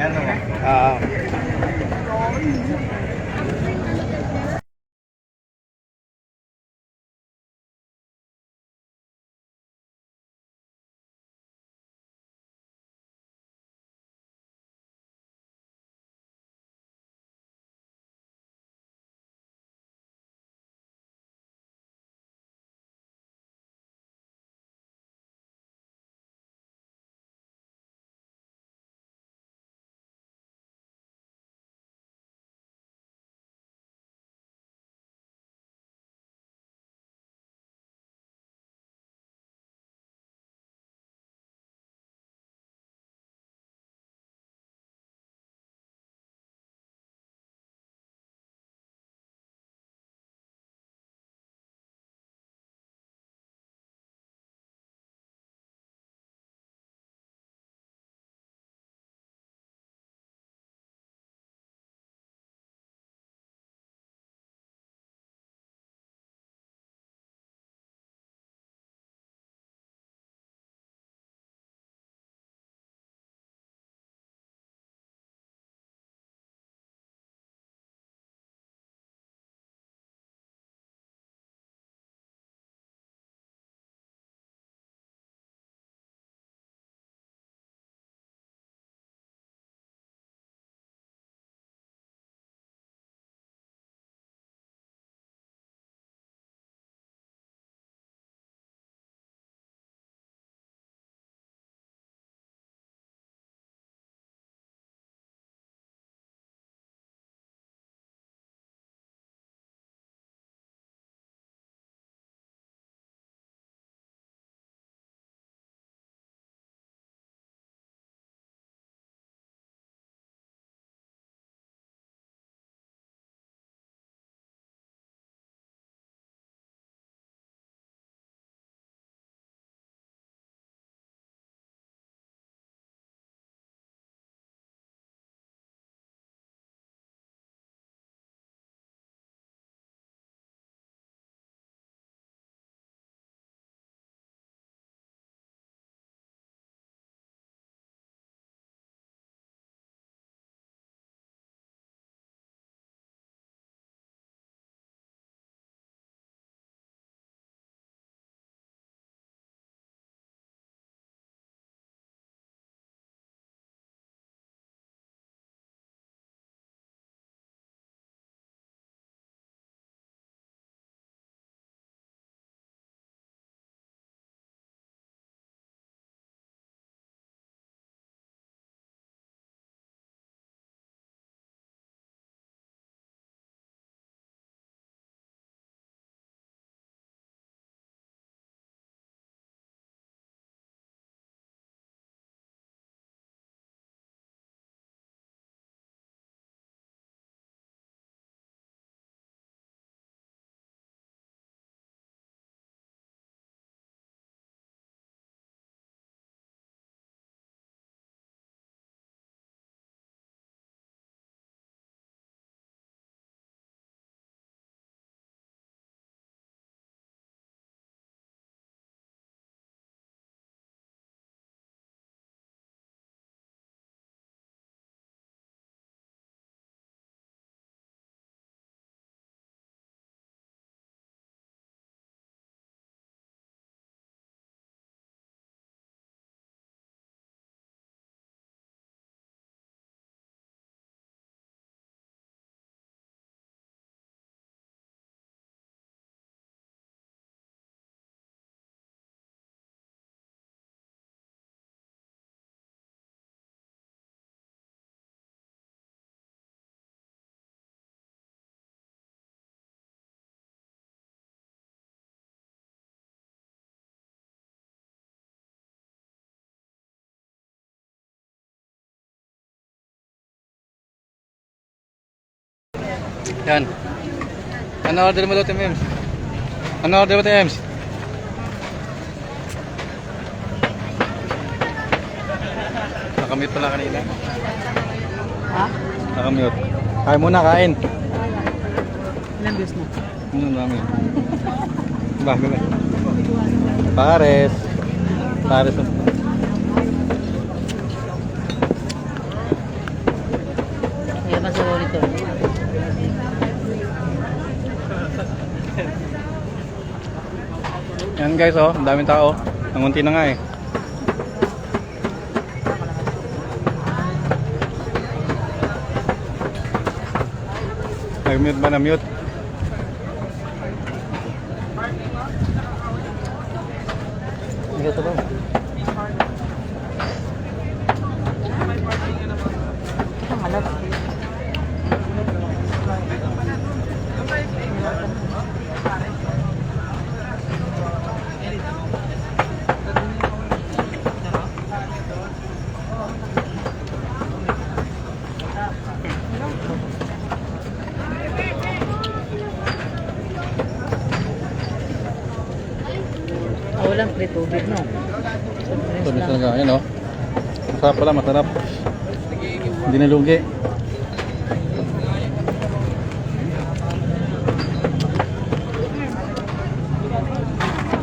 ano. Ah. Yan. Ano order mo daw, Tim Ems? Ano order mo, Ems? Nakamute pala kanina. Ha? Nakamute. Kain muna, kain. Ilang views na? Ano dami? Ba, gano'n. Pares. Pares. Yan guys oh, ang daming tao. Nangunti na nga eh. Nag-mute ba na mute? Ito ba? Ang alam. Ah, walang free tubig, no? Ito lang. talaga, yan oh. Masarap pala, masarap. Hindi na lugi.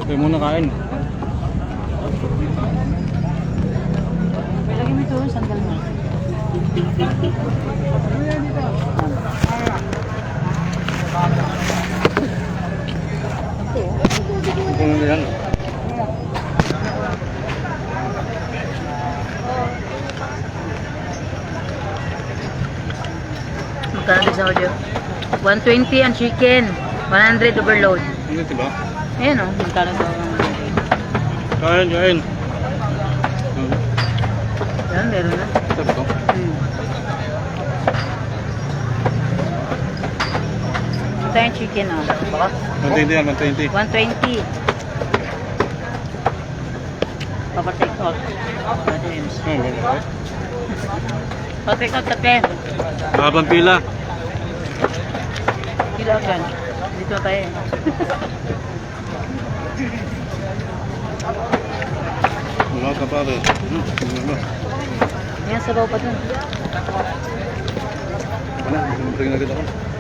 Kaya muna kain. Lagi mo ito, sandal mo. Yan. Magkano sa audio? 120 ang chicken. 100 overload. Ano ito ba? Ayan o, magkano sa Kain, kain. Yan, meron na. Ba ito? Hmm. Ito yung chicken o. Baka? 120 yan, 120. 120. Papatake out. Ito yun. Oh, bakit? Papatake out tape. Habang pila. Kilo agad. Dito tayo. Wala ka. Hmm, ano? Yan, sabaw pa dun. Wala, bumibring na agad ako.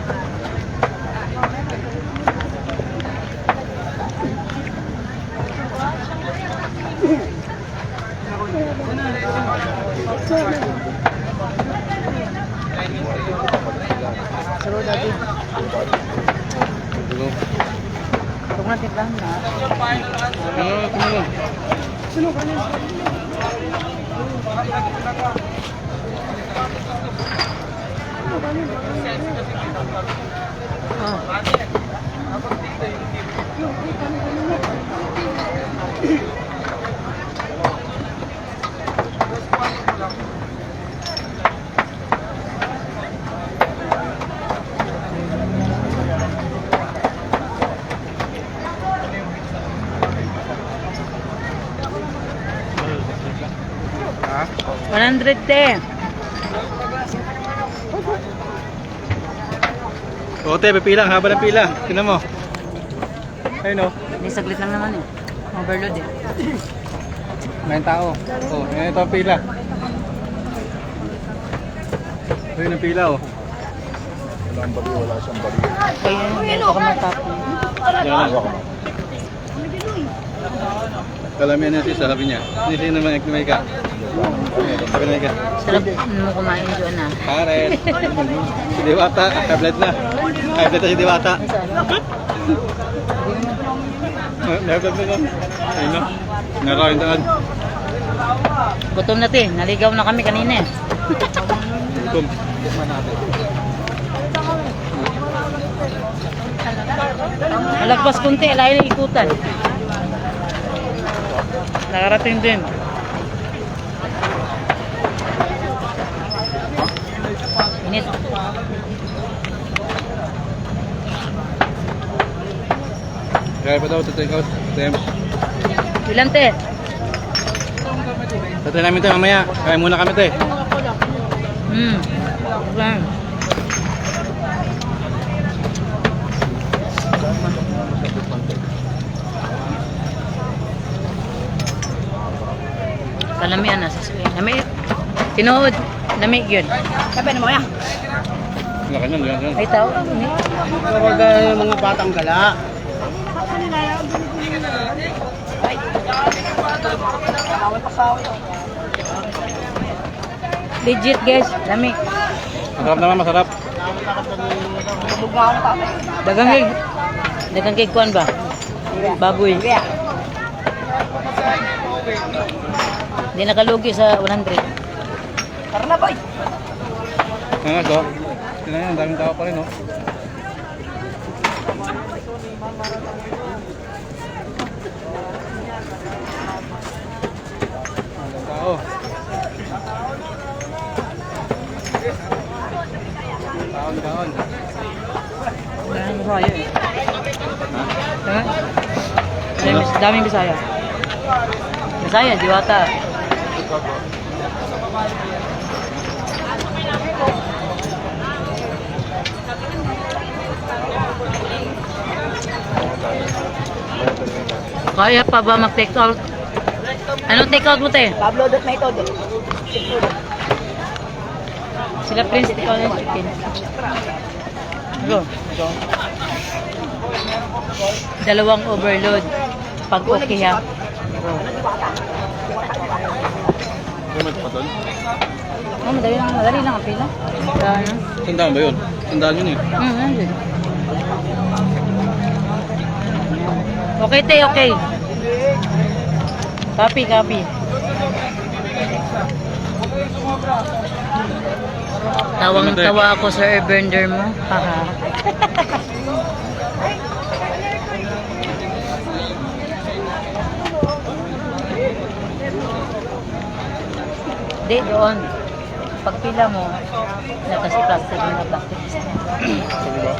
100 te. Ote, pipila, ang haba ng pila. Tingnan mo. Ayun oh. May saglit lang naman eh. Overload eh. May tao. Oh, yan ito ang pila. Ayun ang pila oh. Kaya meron ako ng top. Yan lang. Kalamihan na siya, sabi niya. Hindi siya naman ekmay ka. Sarap mo kumain doon ah. Karen. si Diwata, blood na. Blood na si Diwata. Blood na. Ayun na. Nakain. Gutom na te. Naligaw na kami kanina eh. Gutom. Malagpas kunti. Layo na ikutan. Nakarating din. Init. Kaya pa daw out. Tems. Ilan te? Tatry namin ito mamaya. Kaya muna kami eh. Hmm. Lang. Kalamian na sa screen. Lami. Tinuod. Lami yun. Sabi na mo ya. Laki nun, yan, yan. Ay tao. Kapag mga batang gala, Legit guys. Lami. Masarap naman, masarap. Dagang kay Dagang kay kuan ba? Baboy. Hindi nakalugi sa 100. Karna boy. Ano so? Nyo, ang daming tao pa rin, oh. Ang tao. Taon, taon. Daming Bisaya eh. Ha? Daming, daming Bisaya. Bisaya, Diwata. Kaya pa ba mag-take out? Anong take out mo, te? Pablo dot may todo. Sila Prince, take out ng chicken. Go. Dalawang overload. Pag okay ha. Go. Pa doon. Oh, madali lang, madali lang ang pila. Tandaan ba yun? Tandaan yun eh. Hmm, nandun. Okay, te, okay. Copy, copy. Tawang tawa ako sa airbender mo. Haha. Di, doon. Pagpila mo, na kasi plastic na plastic. Sabi ba?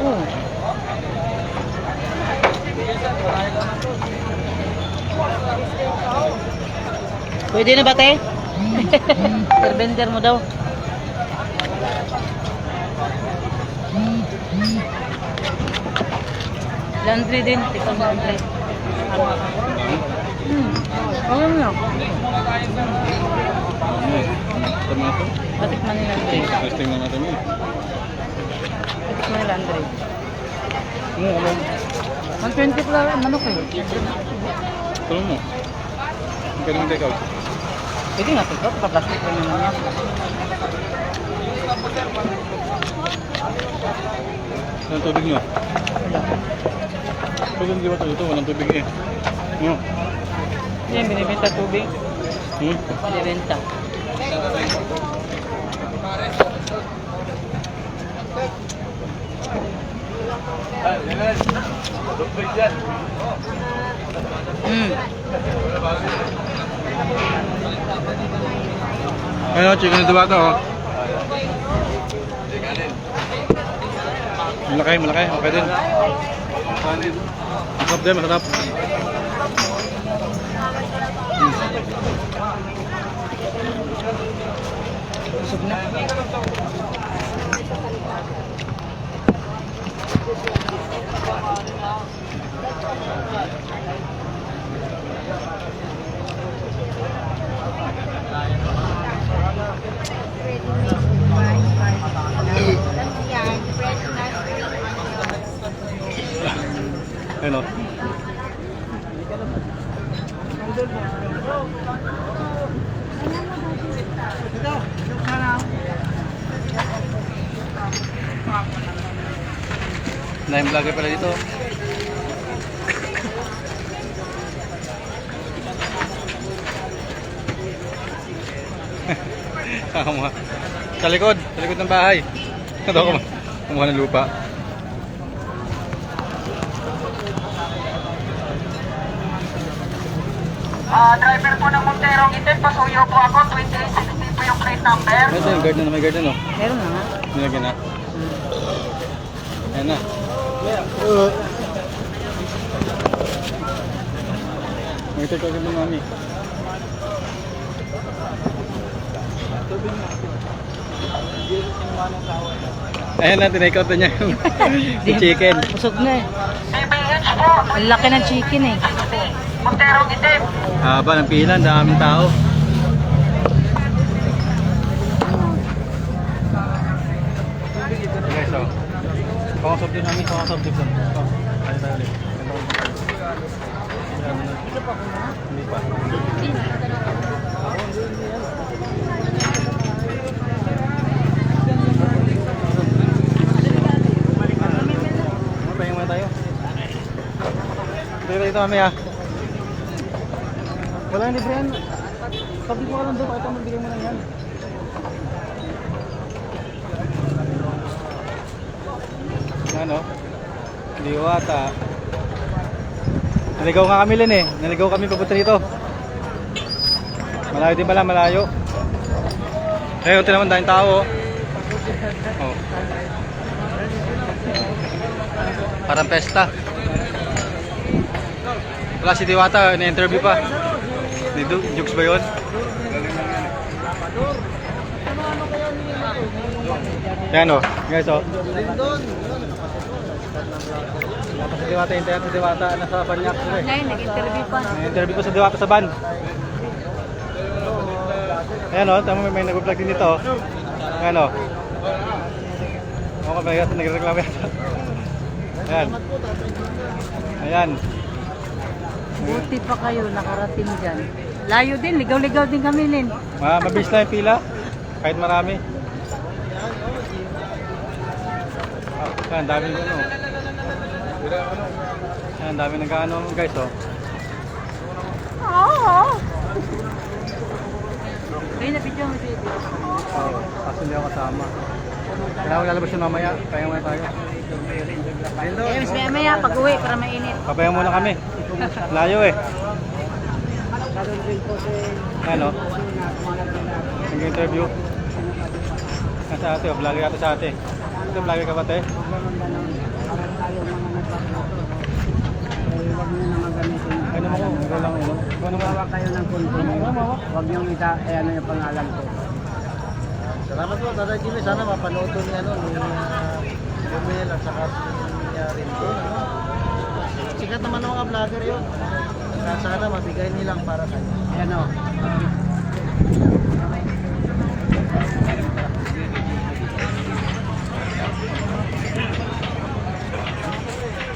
Oo. Pwede na ba, te? Airbender mo daw. Laundry din. Tikal laundry. Hmm. Alam mo. Tama na to. Batik man yung laundry. Testing na natin yun. Batik man yung laundry. Ano, ano? 120 pala ang manok eh. Tulong mo. Ang mong take out. Pwede nga ito. Pagka-plastic pa naman yan. Anong tubig nyo? Wala. Pwede hindi ba ito? Ito, walang tubig eh. Ano? Yan, binibenta tubig. Hmm? Binibenta. Hmm. Ano, chicken ito ba ito? Malaki, malaki. Okay din. Masarap din, masarap. Busog na. Ano? Dahil vlogger pala dito. Kumuha. Sa likod, sa likod ng bahay. Ito ako kumuha ng lupa. Ah, driver po ng Monterong itin, pasuyo po ako, 2860 po yung plate number. Ito yung guard na, may guard na no? Meron na nga. Nilagyan na. Ayan na. Mag-take agad ng mami. Ayan na, tinake out na niya yung chicken. Busog na eh. Ang laki ng chicken eh. Monterong itin. Haba ng pila, ang daming tao. Guys, so. Pakasap din namin, pakasap din. Oh, tayo tayo ulit. Hindi pa. Dito mamaya. Wala yan. Pag di ko alam doon, ito magbigay mo na yan. Ano? Diwata. Naligaw nga kami Len eh. Naligaw kami papunta dito. Malayo din pala, malayo. Eh, ito naman dahil tao. Oh. Parang pesta. Wala si Diwata, na-interview pa. Ni Du- Jukes ba yun? Yan o, guys o. Wala pa si Diwata, hintayan si Diwata. Nasa banyak sila eh. Ngayon, nag-interview pa. Na-interview ko sa Diwata sa ban. Ayan o, tama may, may nag-vlog din dito. oh. Ayan o. Ako ba yata nagreklamo yata. Ayan. Ayan. Buti pa kayo nakarating dyan. Layo din, ligaw-ligaw din kami, Lin. Ma mabilis lang yung pila. Kahit marami. Ah, ayan, dami ano. Ayan, dami nag-ano guys oh. Ngayon, na-video mo si Oh, kaso hindi ako kasama. Kailangan lalabas yun mamaya. Kaya muna tayo. Eh, mas maya maya, pag-uwi para mainit. Papayan muna kami. Layo eh. Ano? Nag-interview. Nasa ate, oh, vlogger ate sa ate. Ito, vlogger ka ba ate? Ano mo ko? Ano lang ulo? Ano mo? Gawa kayo ng content. Huwag niyong isa, eh, ano yung pangalan ko. Salamat po, Tatay Jimmy. Sana mapanood ni ano, ni Romel at saka si rin to. Sikat naman ng mga vlogger yun. Sana mabigay nilang para sa inyo. Ayan o.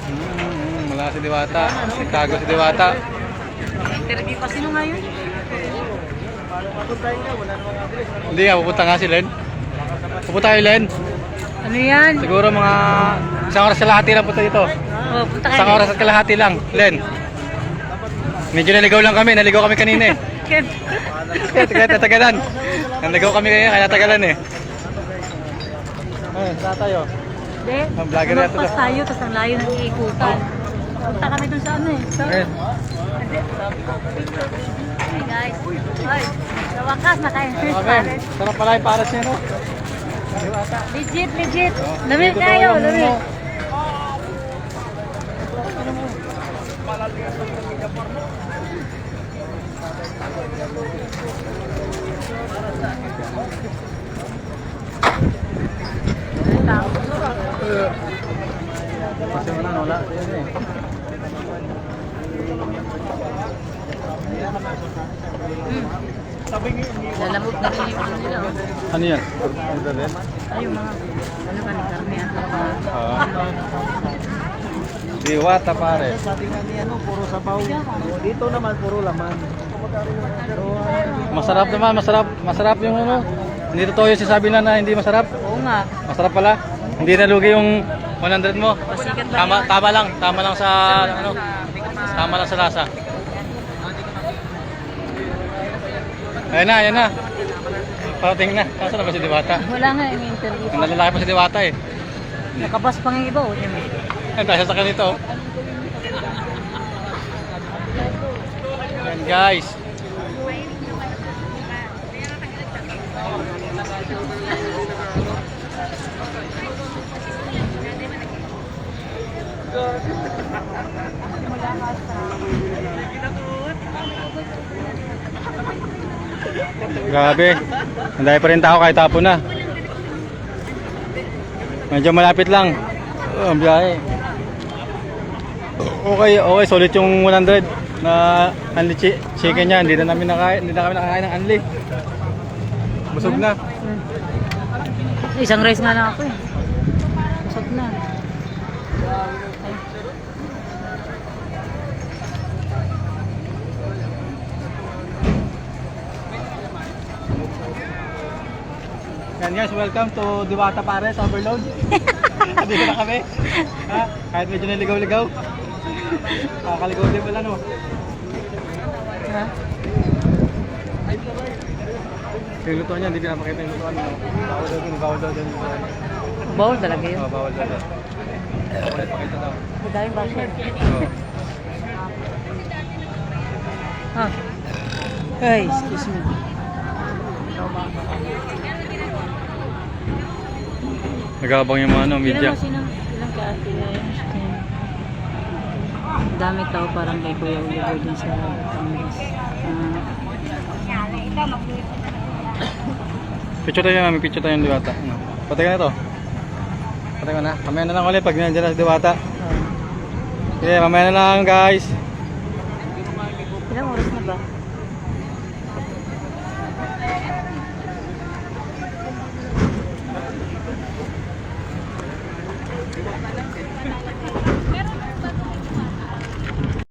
Hmm, wala si Diwata. Si Tago si Diwata. Interview pa. Sino nga yun? Hindi nga, pupunta nga si Len. Pupunta kayo, Len. Ano yan? Siguro mga isang oras kalahati lang punta dito. Oh, punta Isang kayo. oras at kalahati lang, Len. Medyo naligaw lang kami, naligaw kami kanina eh. Kaya taga tatagalan. Naligaw kami kaya kaya tagalan eh. Ayun, saan tayo? Hindi. Ang vlogger yata to. tayo, tapos ang layo ng iikutan. Punta kami dun sa ano eh. Sa... Ayun. Hey guys. Hoy, sa wakas naka-enhance Ano pa rin. Sarap pala yung paras niya, no? Legit, legit. Oh, Lamig tayo, tayo, lamig. Kasi eh. Ano oh. Ano yan? Ay, yung mga, ano mga... Ah. Diwata pare. Sa ating ano, puro sabaw. Dito naman, puro laman. So, Masarap naman, masarap. Masarap yung ano. Hindi totoo yung sinasabi na na hindi masarap. Oo nga. Masarap pala. Hindi nalugi yung 100 mo. Pasikat lang Tama, tama lang. Tama lang sa ano. Tama lang sa lasa. Ayan na, ayan na. Parating na. Kaso na ba si Diwata? Wala nga yung interview. Ang lalaki pa si Diwata eh. Nakabas pa nga iba, oh. Yan. Ayan, tayo sa kanito. Ayan guys. Grabe. Ang pa rin tao kahit tapo na. Medyo malapit lang. Oh, ang biyahe. Okay, okay, solid yung 100 na unli chi- chicken niya. Hindi na namin nakain, hindi na kami nakakain ng unli. Busog na. Isang rice nga lang ako eh. Busog na. Yan guys, welcome to Diwata Pares Overload. Dito na kami. Ha? Kahit medyo naligaw-ligaw. Kakaligotin pala no. Ha? Yung niya, hindi pinapakita yung lutuan. No? Bawal daw dun, bawal daw dun. Bawal talaga yun. Oh, bawal daw dun. Bawal pakita daw. Madaming basher. Oh. Ha? Ay, excuse me. Nagabang yung mga ano, Sino mo, sino? Ilang ka ate? Ang dami tao parang kay Kuya Oliver din sa Batangas. Ah, Picture tayo mami, picture tayo ng diwata. Ano? Patay ka na to. Patay ka na. Mamaya na lang ulit pag nandiyan na si diwata. ah. Okay, mamaya na lang guys.